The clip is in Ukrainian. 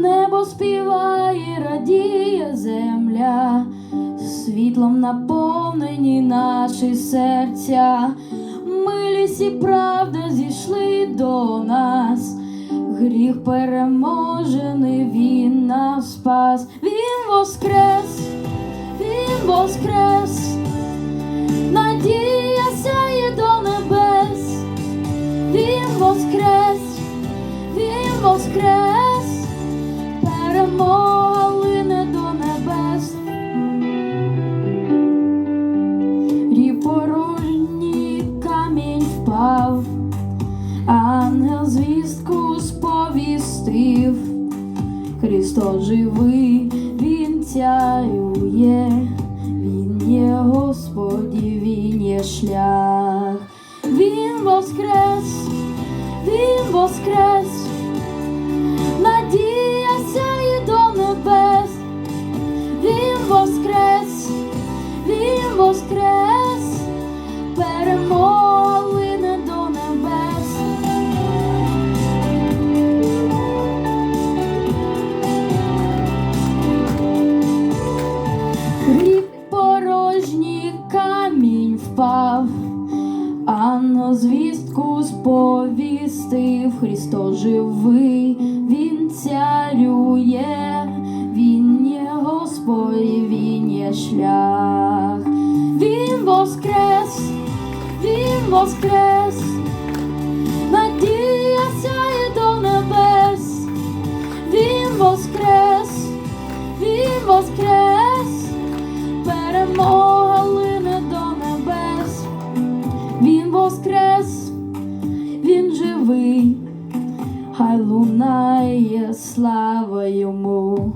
Небо співає, радіє земля, світлом наповнені наші серця, милість і правда зійшли до нас, гріх переможений, він нас спас, він воскрес, він воскрес, воскрес, перемога лине до небес. Рів порожній камінь впав, ангел звістку сповістив, Христос живий, Він царює, Він є Господі, Він є шлях, Він воскрес, Він воскрес, впав, Анно звістку сповістив, Христос живий, Він царює, Він є Господь, Він є шлях, Він воскрес, Він воскрес, воскрес, Він живий, хай лунає слава йому.